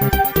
Thank you.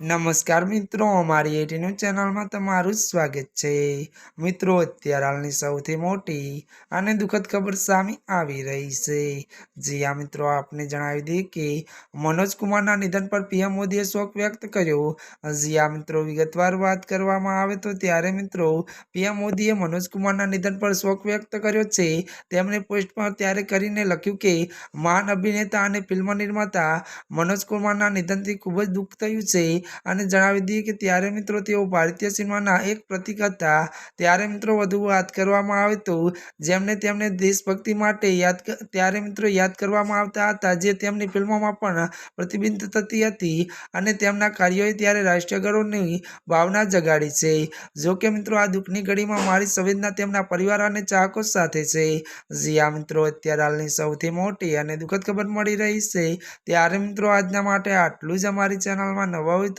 નમસ્કાર મિત્રો, અમારી એટીન્યૂ ચેનલમાં તમારું સ્વાગત છે. મિત્રો, અત્યારે હાલની સૌથી મોટી અને દુઃખદ ખબર સામે આવી રહી છે. જી આ મિત્રો, આપને જણાવી દઈએ કે મનોજ કુમારના નિધન પર પીએમ મોદીએ શોક વ્યક્ત કર્યો. જી આ મિત્રો, વિગતવાર વાત કરવામાં આવે તો ત્યારે, મિત્રો, પીએમ મોદીએ મનોજ કુમારના નિધન પર શોક વ્યક્ત કર્યો છે. તેમણે પોસ્ટ પર ત્યારે કરીને લખ્યું કે, મહાન અભિનેતા અને ફિલ્મ નિર્માતા મનોજ કુમારના નિધનથી ખૂબ જ દુઃખ થયું છે. અને જણાવી દઈએ કે ત્યારે મિત્રો તેઓ ભારતીય સિનેમાના એક પ્રતિક હતા. ત્યારે મિત્રો વધુ વાત કરવામાં આવે તો જેમને તેમને દેશભક્તિ માટે યાદ ત્યારે મિત્રો યાદ કરવામાં આવતા હતા જે તેમની ફિલ્મોમાં પણ પ્રતિબિંબ થતી હતી અને તેમના કાર્યોએ ત્યારે રાષ્ટ્રીય ગૌરવની ભાવના જગાડી છે. જોકે મિત્રો આ દુઃખની ઘડીમાં મારી સંવેદના તેમના પરિવાર અને ચાહકો સાથે છે. જી આ મિત્રો, અત્યારે હાલની સૌથી મોટી અને દુઃખદ ખબર મળી રહી છે. ત્યારે મિત્રો આજના માટે આટલું જ અમારી ચેનલમાં નવા હોય